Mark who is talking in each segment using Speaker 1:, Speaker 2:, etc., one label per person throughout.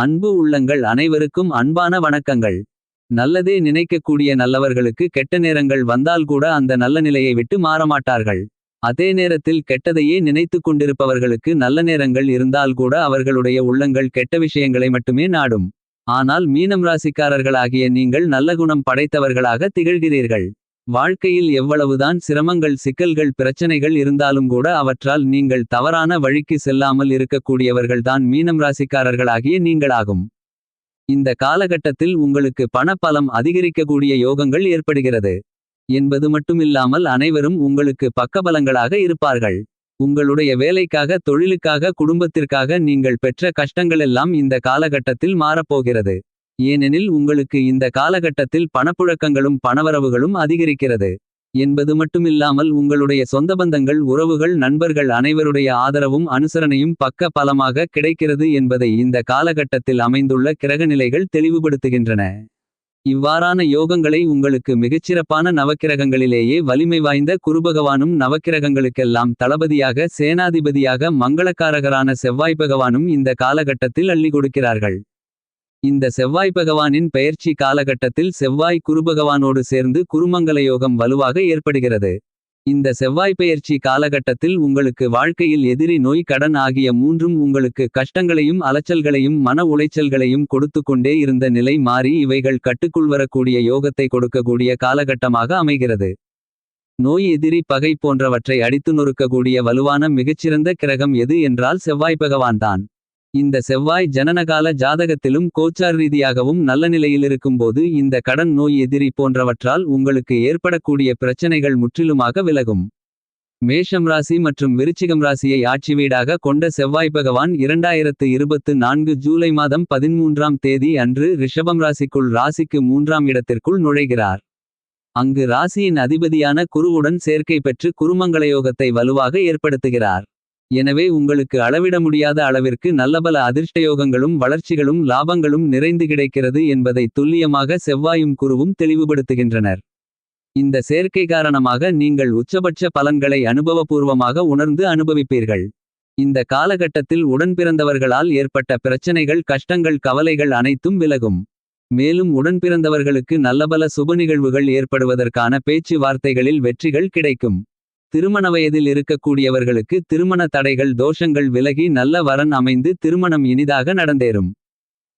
Speaker 1: அன்பு உள்ளங்கள் அனைவருக்கும் அன்பான வணக்கங்கள். நல்லதே நினைக்கக்கூடிய நல்லவர்களுக்கு கெட்ட நேரங்கள் வந்தால் கூட அந்த நல்ல நிலையை விட்டு மாறமாட்டார்கள். அதே நேரத்தில் கெட்டதையே நினைத்துக் கொண்டிருப்பவர்களுக்கு நல்ல நேரங்கள் இருந்தால் கூட அவர்களுடைய உள்ளங்கள் கெட்ட விஷயங்களை மட்டுமே நாடும். ஆனால் மீனம் ராசிக்காரர்களாகிய நீங்கள் நல்ல குணம் படைத்தவர்களாக திகழ்கிறீர்கள். வாழ்க்கையில் எவ்வளவுதான் சிரமங்கள் சிக்கல்கள் பிரச்சனைகள் இருந்தாலும் கூட அவற்றால் நீங்கள் தவறான வழிக்கு செல்லாமல் இருக்கக்கூடியவர்கள்தான் மீனம் ராசிக்காரர்களாகிய நீங்களாகும். இந்த காலகட்டத்தில் உங்களுக்கு பணப்பலம் அதிகரிக்கக்கூடிய யோகங்கள் ஏற்படுகிறது. என்பது மட்டுமில்லாமல் அனைவரும் உங்களுக்கு பக்கபலங்களாக இருப்பார்கள். உங்களுடைய வேலைக்காக தொழிலுக்காக குடும்பத்திற்காக நீங்கள் பெற்ற கஷ்டங்களெல்லாம் இந்த காலகட்டத்தில் மாறப்போகிறது. ஏனெனில் உங்களுக்கு இந்த காலகட்டத்தில் பணப்புழக்கங்களும் பணவரவுகளும் அதிகரிக்கிறது. என்பது மட்டுமில்லாமல் உங்களுடைய சொந்த பந்தங்கள் உறவுகள் நண்பர்கள் அனைவருடைய ஆதரவும் அனுசரணையும் பக்க பலமாக கிடைக்கிறது என்பதை இந்த காலகட்டத்தில் அமைந்துள்ள கிரகநிலைகள் தெளிவுபடுத்துகின்றன. இவ்வாறான யோகங்களை உங்களுக்கு மிகச்சிறப்பான நவக்கிரகங்களிலேயே வலிமை வாய்ந்த குருபகவானும் நவக்கிரகங்களுக்கெல்லாம் தளபதியாக சேனாதிபதியாக மங்களக்காரகரான செவ்வாய் பகவானும் இந்த காலகட்டத்தில் அள்ளி கொடுக்கிறார்கள். இந்த செவ்வாய் பகவானின் பெயர்ச்சி காலகட்டத்தில் செவ்வாய் குருபகவானோடு சேர்ந்து குருமங்கலயோகம் வலுவாக ஏற்படுகிறது. இந்த செவ்வாய் பெயர்ச்சி காலகட்டத்தில் உங்களுக்கு வாழ்க்கையில் எதிரி நோய் கடன் ஆகிய மூன்றும் உங்களுக்கு கஷ்டங்களையும் அலைச்சல்களையும் மன உளைச்சல்களையும் கொடுத்து கொண்டே இருந்த நிலை மாறி இவைகள் கட்டுக்குள் வரக்கூடிய யோகத்தை கொடுக்கக்கூடிய காலகட்டமாக அமைகிறது. நோய் எதிரி பகை போன்றவற்றை அடித்து நொறுக்கக்கூடிய வலுவான மிகச்சிறந்த கிரகம் எது என்றால் செவ்வாய் பகவான்தான். இந்த செவ்வாய் ஜனனகால ஜாதகத்திலும் கோச்சார் ரீதியாகவும் நல்ல நிலையிலிருக்கும்போது இந்த கடன் நோய் எதிரி போன்றவற்றால் உங்களுக்கு ஏற்படக்கூடிய பிரச்சனைகள் முற்றிலுமாக விலகும். மேஷம் ராசி மற்றும் விருச்சிகம் ராசியை ஆட்சி வீடாக கொண்ட செவ்வாய் பகவான் இரண்டாயிரத்து இருபத்து நான்கு ஜூலை மாதம் பதின்மூன்றாம் தேதி அன்று ரிஷபம் ராசிக்குள் ராசிக்கு மூன்றாம் இடத்திற்குள் நுழைகிறார். அங்கு ராசியின் அதிபதியான குருவுடன் சேர்க்கை பெற்று குருமங்களயோகத்தை வலுவாக ஏற்படுத்துகிறார். எனவே உங்களுக்கு அளவிட முடியாத அளவிற்கு நல்லபல அதிர்ஷ்டயோகங்களும் வளர்ச்சிகளும் லாபங்களும் நிறைந்து கிடைக்கிறது என்பதை துல்லியமாக செவ்வாயும் குருவும் தெளிவுபடுத்துகின்றனர். இந்த சேர்க்கை காரணமாக நீங்கள் உச்சபட்ச பலன்களை அனுபவபூர்வமாக உணர்ந்து அனுபவிப்பீர்கள். இந்த காலகட்டத்தில் உடன்பிறந்தவர்களால் ஏற்பட்ட பிரச்சனைகள் கஷ்டங்கள் கவலைகள் அனைத்தும் விலகும். மேலும் உடன்பிறந்தவர்களுக்கு நல்லபல சுபநிகழ்வுகள் ஏற்படுவதற்கான பேச்சுவார்த்தைகளில் வெற்றிகள் கிடைக்கும். திருமண வயதில் இருக்கக்கூடியவர்களுக்கு திருமண தடைகள் தோஷங்கள் விலகி நல்ல வரன் அமைந்து திருமணம் இனிதாக நடந்தேறும்.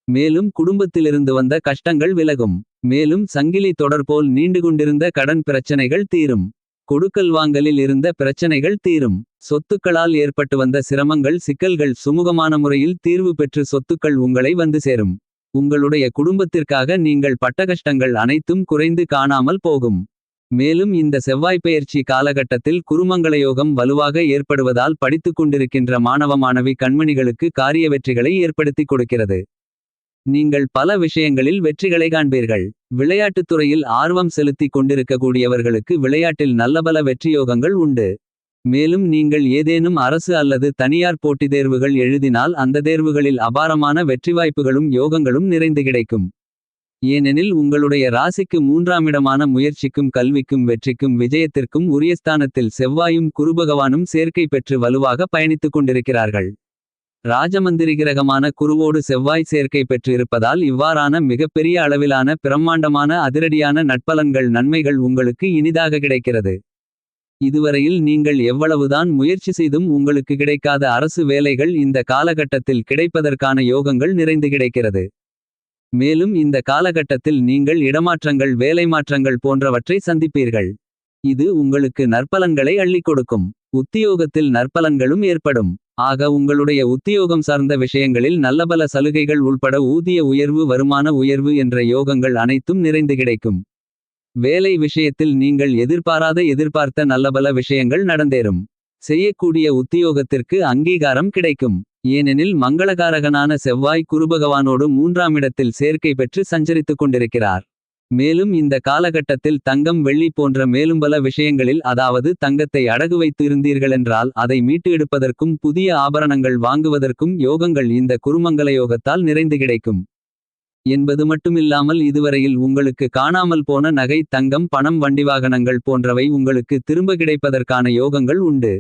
Speaker 1: மேலும் குடும்பத்திலிருந்து வந்த கஷ்டங்கள் விலகும். மேலும் சங்கிலி தொடர்போல் நீண்டுகொண்டிருந்த கடன் பிரச்சனைகள் தீரும். கொடுக்கல் வாங்கலில் இருந்த பிரச்சனைகள் தீரும். சொத்துக்களால் ஏற்பட்டு வந்த சிரமங்கள் சிக்கல்கள் சுமூகமான முறையில் தீர்வு பெற்று சொத்துக்கள் உங்களை வந்து சேரும். உங்களுடைய குடும்பத்திற்காக நீங்கள் பட்ட கஷ்டங்கள் அனைத்தும் குறைந்து காணாமல் போகும். மேலும் இந்த செவ்வாய் பெயர்ச்சி காலகட்டத்தில் குருமங்களயோகம் வலுவாக ஏற்படுவதால் படித்துக் கொண்டிருக்கின்ற மாணவ மாணவி கண்மணிகளுக்கு காரிய வெற்றிகளை ஏற்படுத்திக் கொடுக்கிறது. நீங்கள் பல விஷயங்களில் வெற்றிகளை காண்பீர்கள். விளையாட்டுத் துறையில் ஆர்வம் செலுத்திக் கொண்டிருக்கக்கூடியவர்களுக்கு விளையாட்டில் நல்லபல வெற்றியோகங்கள் உண்டு. மேலும் நீங்கள் ஏதேனும் அரசு அல்லது தனியார் போட்டித் தேர்வுகள் எழுதினால் அந்த தேர்வுகளில் அபாரமான வெற்றி வாய்ப்புகளும் யோகங்களும் நிறைந்து கிடைக்கும். ஏனெனில் உங்களுடைய ராசிக்கு மூன்றாமிடமான முயற்சிக்கும் கல்விக்கும் வெற்றிக்கும் விஜயத்திற்கும் உரியஸ்தானத்தில் செவ்வாயும் குருபகவானும் சேர்க்கை பெற்று வலுவாக பயணித்துக் கொண்டிருக்கிறார்கள். ராஜமந்திரி கிரகமான குருவோடு செவ்வாய் சேர்க்கை பெற்று இருப்பதால் இவ்வாறான மிகப்பெரிய அளவிலான பிரம்மாண்டமான அதிரடியான நட்பலன்கள் நன்மைகள் உங்களுக்கு இனிதாக கிடைக்கிறது. இதுவரையில் நீங்கள் எவ்வளவுதான் முயற்சி செய்தும் உங்களுக்கு கிடைக்காத அரசு வேலைகள் இந்த காலகட்டத்தில் கிடைப்பதற்கான யோகங்கள் நிறைந்து கிடைக்கிறது. மேலும் இந்த காலகட்டத்தில் நீங்கள் இடமாற்றங்கள் வேலைமாற்றங்கள் போன்றவற்றை சந்திப்பீர்கள். இது உங்களுக்கு நற்பலன்களை அள்ளிக் கொடுக்கும். உத்தியோகத்தில் நற்பலன்களும் ஏற்படும். ஆக உங்களுடைய உத்தியோகம் சார்ந்த விஷயங்களில் நல்லபல சலுகைகள் உள்பட ஊதிய உயர்வு வருமான உயர்வு என்ற யோகங்கள் அனைத்தும் நிறைந்து கிடைக்கும். வேலை விஷயத்தில் நீங்கள் எதிர்பாராத எதிர்பார்த்த நல்லபல விஷயங்கள் நடந்தேறும். செய்யக்கூடிய உத்தியோகத்திற்கு அங்கீகாரம் கிடைக்கும். ஏனெனில் மங்களகாரகனான செவ்வாய் குருபகவானோடு மூன்றாமிடத்தில் சேர்க்கை பெற்று சஞ்சரித்துக் கொண்டிருக்கிறார். மேலும் இந்த காலகட்டத்தில் தங்கம் வெள்ளி போன்ற மேலும் பல விஷயங்களில் அதாவது தங்கத்தை அடகு வைத்து இருந்தீர்களென்றால் அதை மீட்டு எடுப்பதற்கும் புதிய ஆபரணங்கள் வாங்குவதற்கும் யோகங்கள் இந்த குருமங்கல யோகத்தால் நிறைந்து கிடைக்கும். என்பது மட்டுமில்லாமல் இதுவரையில் உங்களுக்கு காணாமல் போன நகை தங்கம் பணம் வண்டி வாகனங்கள் போன்றவை உங்களுக்கு திரும்ப கிடைப்பதற்கான யோகங்கள் உண்டு.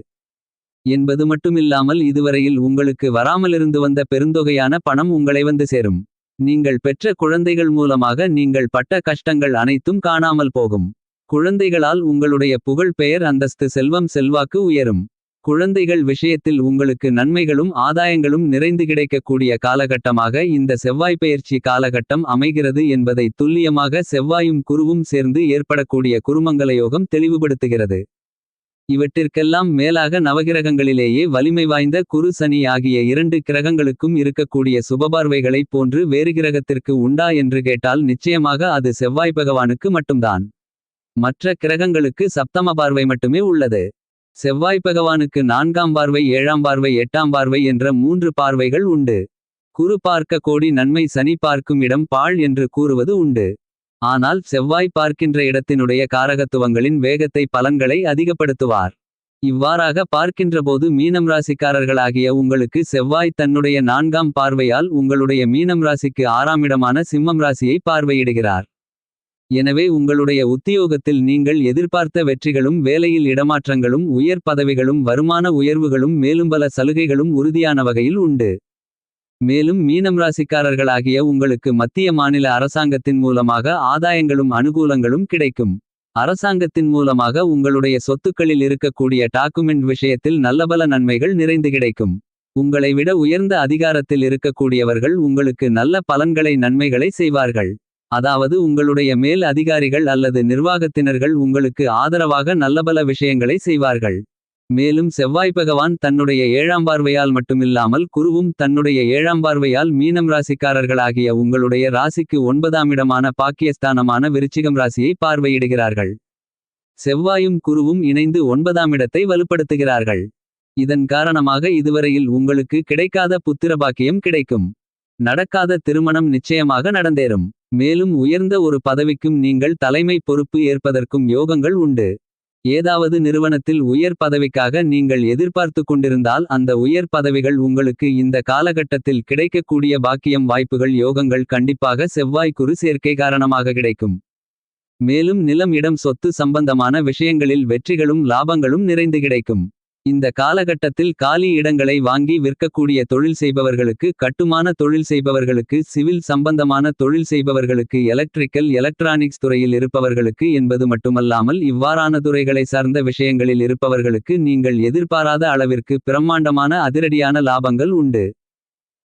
Speaker 1: என்பது மட்டுமில்லாமல் இதுவரையில் உங்களுக்கு வராமலிருந்து வந்த பெருந்தொகையான பணம் உங்களை வந்து சேரும். நீங்கள் பெற்ற குழந்தைகள் மூலமாக நீங்கள் பட்ட கஷ்டங்கள் அனைத்தும் காணாமல் போகும். குழந்தைகளால் உங்களுடைய புகழ் பெயர் அந்தஸ்து செல்வம் செல்வாக்கு உயரும். குழந்தைகள் விஷயத்தில் உங்களுக்கு நன்மைகளும் ஆதாயங்களும் நிறைந்து கிடைக்கக்கூடிய காலகட்டமாக இந்த செவ்வாய்ப்பெயர்ச்சி காலகட்டம் அமைகிறது என்பதை துல்லியமாக செவ்வாயும் குருவும் சேர்ந்து ஏற்படக்கூடிய குருமங்கள யோகம் தெளிவுபடுத்துகிறது. இவற்றிற்கெல்லாம் மேலாக நவகிரகங்களிலேயே வலிமை வாய்ந்த குரு சனி ஆகிய இரண்டு கிரகங்களுக்கும் இருக்கக்கூடிய சுபபார்வைகளைப் போன்று வேறு கிரகத்திற்கு உண்டா என்று கேட்டால் நிச்சயமாக அது செவ்வாய் பகவானுக்கு மட்டும்தான். மற்ற கிரகங்களுக்கு சப்தம பார்வை மட்டுமே உள்ளது. செவ்வாய் பகவானுக்கு நான்காம் பார்வை ஏழாம் பார்வை எட்டாம் பார்வை என்ற மூன்று பார்வைகள் உண்டு. குரு பார்க்க கோடி நன்மை சனி பார்க்கும் இடம் பாழ் என்று கூறுவது உண்டு. ஆனால் செவ்வாய் பார்க்கின்ற இடத்தினுடைய காரகத்துவங்களின் வேகத்தை பலன்களை அதிகப்படுத்துவார். இவ்வாறாக பார்க்கின்றபோது மீனம் ராசிக்காரர்களாகிய உங்களுக்கு செவ்வாய் தன்னுடைய நான்காம் பார்வையால் உங்களுடைய மீனம் ராசிக்கு ஆறாம் இடமான சிம்மம் ராசியை பார்வையிடுகிறார். எனவே உங்களுடைய உத்தியோகத்தில் நீங்கள் எதிர்பார்த்த வெற்றிகளும் வேலையில் இடமாற்றங்களும் உயர் பதவிகளும் வருமான உயர்வுகளும் மேலும் பல சலுகைகளும் உறுதியான வகையில் உண்டு. மேலும் மீனம் ராசிக்காரர்களாகிய உங்களுக்கு மத்திய மாநில அரசாங்கத்தின் மூலமாக ஆதாயங்களும் அனுகூலங்களும் கிடைக்கும். அரசாங்கத்தின் மூலமாக உங்களுடைய சொத்துக்களில் இருக்கக்கூடிய டாக்குமெண்ட் விஷயத்தில் நல்லபல நன்மைகள் நிறைந்து கிடைக்கும். உங்களை விட உயர்ந்த அதிகாரத்தில் இருக்கக்கூடியவர்கள் உங்களுக்கு நல்ல பலன்களை நன்மைகளை செய்வார்கள். அதாவது உங்களுடைய மேல் அதிகாரிகள் அல்லது நிர்வாகத்தினர்கள் உங்களுக்கு ஆதரவாக நல்லபல விஷயங்களை செய்வார்கள். மேலும் செவ்வாய் பகவான் தன்னுடைய ஏழாம் பார்வையால் மட்டுமில்லாமல் குருவும் தன்னுடைய ஏழாம் பார்வையால் மீனம் ராசிக்காரர்களாகிய உங்களுடைய ராசிக்கு ஒன்பதாம் இடமான பாக்கியஸ்தானமான விருச்சிகம் ராசியை பார்வையிடுகிறார்கள். செவ்வாயும் குருவும் இணைந்து ஒன்பதாம் இடத்தை வலுப்படுத்துகிறார்கள். இதன் காரணமாக இதுவரையில் உங்களுக்கு கிடைக்காத புத்திர பாக்கியம் கிடைக்கும். நடக்காத திருமணம் நிச்சயமாக நடந்தேறும். மேலும் உயர்ந்த ஒரு பதவிக்கும் நீங்கள் தலைமை பொறுப்பு ஏற்பதற்கும் யோகங்கள் உண்டு. ஏதாவது நிறுவனத்தில் உயர் பதவிக்காக நீங்கள் எதிர்பார்த்து கொண்டிருந்தால் அந்த உயர் பதவிகள் உங்களுக்கு இந்த காலகட்டத்தில் கிடைக்கக்கூடிய பாக்கியம் வாய்ப்புகள் யோகங்கள் கண்டிப்பாக செவ்வாய் குரு சேர்க்கை காரணமாக கிடைக்கும். மேலும் நிலம் இடம் சொத்து சம்பந்தமான விஷயங்களில் வெற்றிகளும் லாபங்களும் நிறைந்து கிடைக்கும். இந்த காலகட்டத்தில் காலி இடங்களை வாங்கி விற்கக்கூடிய தொழில் செய்பவர்களுக்கு கட்டுமான தொழில் செய்பவர்களுக்கு சிவில் சம்பந்தமான தொழில் செய்பவர்களுக்கு எலக்ட்ரிக்கல் எலக்ட்ரானிக்ஸ் துறையில் இருப்பவர்களுக்கு என்பது மட்டுமல்லாமல் இவ்வாறான துறைகளை சார்ந்த விஷயங்களில் இருப்பவர்களுக்கு நீங்கள் எதிர்பாராத அளவிற்கு பிரம்மாண்டமான அதிரடியான லாபங்கள் உண்டு.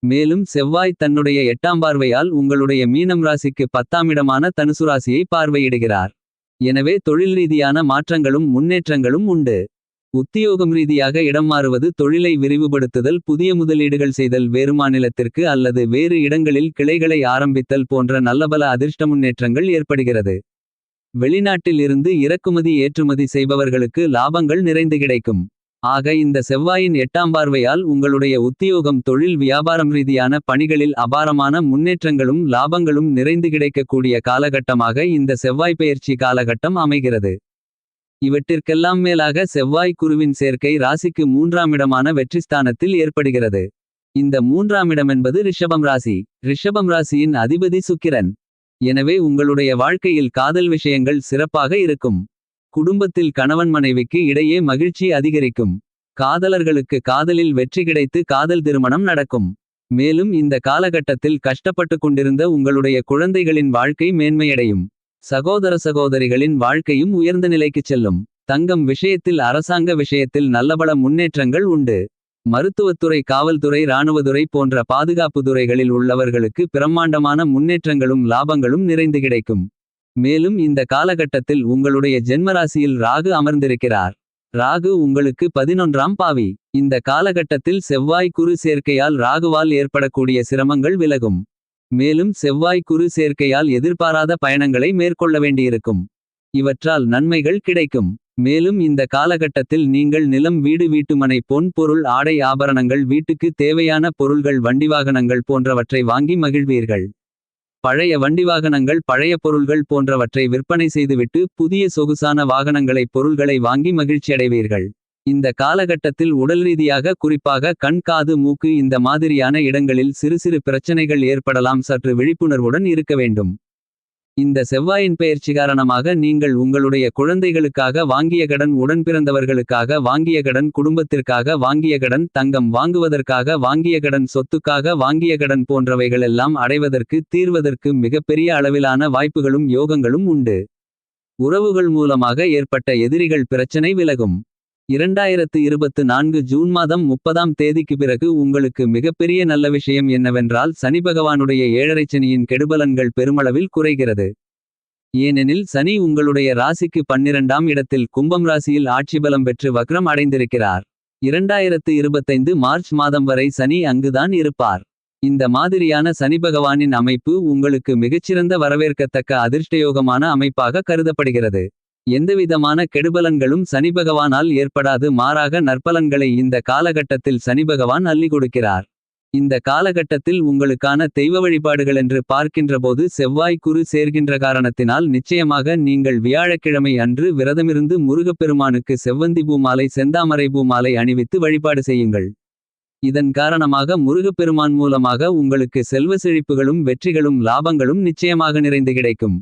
Speaker 1: மேலும் செவ்வாய் தன்னுடைய எட்டாம் பார்வையால் உங்களுடைய மீனம் ராசிக்கு பத்தாமிடமான தனுசு ராசியை பார்வையிடுகிறார். எனவே தொழில் ரீதியான மாற்றங்களும் முன்னேற்றங்களும் உண்டு. உத்தியோகம் ரீதியாக இடம் மாறுவது தொழிலை விரிவுபடுத்துதல் புதிய முதலீடுகள் செய்தல் வேறு மாநிலத்திற்கு அல்லது வேறு இடங்களில் கிளைகளை ஆரம்பித்தல் போன்ற நல்லபல அதிர்ஷ்ட முன்னேற்றங்கள் ஏற்படுகிறது. வெளிநாட்டில் இருந்து இறக்குமதி ஏற்றுமதி செய்பவர்களுக்கு லாபங்கள் நிறைந்து கிடைக்கும். ஆக இந்த செவ்வாயின் எட்டாம் பார்வையால் உங்களுடைய உத்தியோகம் தொழில் வியாபாரம் ரீதியான பணிகளில் அபாரமான முன்னேற்றங்களும் லாபங்களும் நிறைந்து கிடைக்கக்கூடிய காலகட்டமாக இந்த செவ்வாய் பயிற்சி காலகட்டம் அமைகிறது. இவற்றிற்கெல்லாம் மேலாக செவ்வாய் குருவின் சேர்க்கை ராசிக்கு மூன்றாம் இடமான வெற்றிஸ்தானத்தில் ஏற்படுகிறது. இந்த மூன்றாமிடமென்பது ரிஷபம் ராசி ரிஷபம் ராசியின் அதிபதி சுக்கிரன். எனவே உங்களுடைய வாழ்க்கையில் காதல் விஷயங்கள் சிறப்பாக இருக்கும். குடும்பத்தில் கணவன் மனைவிக்கு இடையே மகிழ்ச்சி அதிகரிக்கும். காதலர்களுக்கு காதலில் வெற்றி கிடைத்து காதல் திருமணம் நடக்கும். மேலும் இந்த காலகட்டத்தில் கஷ்டப்பட்டு கொண்டிருந்த உங்களுடைய குழந்தைகளின் வாழ்க்கை மேன்மையடையும். சகோதர சகோதரிகளின் வாழ்க்கையும் உயர்ந்த நிலைக்குச் செல்லும். தங்கம் விஷயத்தில் அரசாங்க விஷயத்தில் நல்லபல முன்னேற்றங்கள் உண்டு. மருத்துவத்துறை காவல்துறை இராணுவதுறை போன்ற பாதுகாப்பு துறைகளில் உள்ளவர்களுக்கு பிரம்மாண்டமான முன்னேற்றங்களும் லாபங்களும் நிறைந்து கிடைக்கும். மேலும் இந்த காலகட்டத்தில் உங்களுடைய ஜென்மராசியில் ராகு அமர்ந்திருக்கிறார். ராகு உங்களுக்கு பதினொன்றாம் பாவி. இந்த காலகட்டத்தில் செவ்வாய் குரு சேர்க்கையால் ராகுவால் ஏற்படக்கூடிய சிரமங்கள் விலகும். மேலும் செவ்வாய் குரு சேர்க்கையால் எதிர்பாராத பயணங்களை மேற்கொள்ள வேண்டியிருக்கும். இவற்றால் நன்மைகள் கிடைக்கும். மேலும் இந்த காலகட்டத்தில் நீங்கள் நிலம் வீடு வீட்டுமனை பொன் பொருள் ஆடை ஆபரணங்கள் வீட்டுக்கு தேவையான பொருள்கள் வண்டிவாகனங்கள் போன்றவற்றை வாங்கி மகிழ்வீர்கள். பழைய வண்டிவாகனங்கள் பழைய பொருள்கள் போன்றவற்றை விற்பனை செய்துவிட்டு புதிய சொகுசான வாகனங்களை பொருள்களை வாங்கி மகிழ்ச்சியடைவீர்கள். இந்த காலகட்டத்தில் உடல் ரீதியாக குறிப்பாக கண் காது மூக்கு இந்த மாதிரியான இடங்களில் சிறு சிறு பிரச்சனைகள் ஏற்படலாம் சற்று விழிப்புணர்வுடன் இருக்க வேண்டும். இந்த செவ்வாயின் பெயர்ச்சி காரணமாக நீங்கள் உங்களுடைய குழந்தைகளுக்காக வாங்கிய கடன் உடன்பிறந்தவர்களுக்காக வாங்கிய கடன் குடும்பத்திற்காக வாங்கிய கடன் தங்கம் வாங்குவதற்காக வாங்கிய கடன் சொத்துக்காக வாங்கிய கடன் போன்றவைகளெல்லாம் அடைவதற்கு தீர்வதற்கு மிகப்பெரிய அளவிலான வாய்ப்புகளும் யோகங்களும் உண்டு. உறவுகள் மூலமாக ஏற்பட்ட எதிரிகள் பிரச்சனை விலகும். இரண்டாயிரத்து இருபத்து நான்கு ஜூன் மாதம் முப்பதாம் தேதிக்கு பிறகு உங்களுக்கு மிகப்பெரிய நல்ல விஷயம் என்னவென்றால் சனிபகவானுடைய ஏழரைச்சனியின் கெடுபலன்கள் பெருமளவில் குறைகிறது. ஏனெனில் சனி உங்களுடைய ராசிக்கு பன்னிரண்டாம் இடத்தில் கும்பம் ராசியில் ஆட்சி பலம் பெற்று வக்ரம் அடைந்திருக்கிறார். இரண்டாயிரத்து இருபத்தைந்து மார்ச் மாதம் வரை சனி அங்குதான் இருப்பார். இந்த மாதிரியான சனிபகவானின் அமைப்பு உங்களுக்கு மிகச்சிறந்த வரவேற்கத்தக்க அதிர்ஷ்டயோகமான அமைப்பாக கருதப்படுகிறது. எந்தவிதமான கெடுபலன்களும் சனிபகவானால் ஏற்படாது மாறாக நற்பலன்களை இந்த காலகட்டத்தில் சனிபகவான் அள்ளி கொடுக்கிறார். இந்த காலகட்டத்தில் உங்களுக்கான தெய்வ வழிபாடுகளென்று பார்க்கின்றபோது செவ்வாய் குரு சேர்கின்ற காரணத்தினால் நிச்சயமாக நீங்கள் வியாழக்கிழமை அன்று விரதமிருந்து முருகப்பெருமானுக்கு செவ்வந்தி பூமாலை செந்தாமரை பூமாலை அணிவித்து வழிபாடு செய்யுங்கள். இதன் காரணமாக முருகப்பெருமான் மூலமாக உங்களுக்கு செல்வ செழிப்புகளும் வெற்றிகளும் லாபங்களும் நிச்சயமாக நிறைந்து கிடைக்கும்.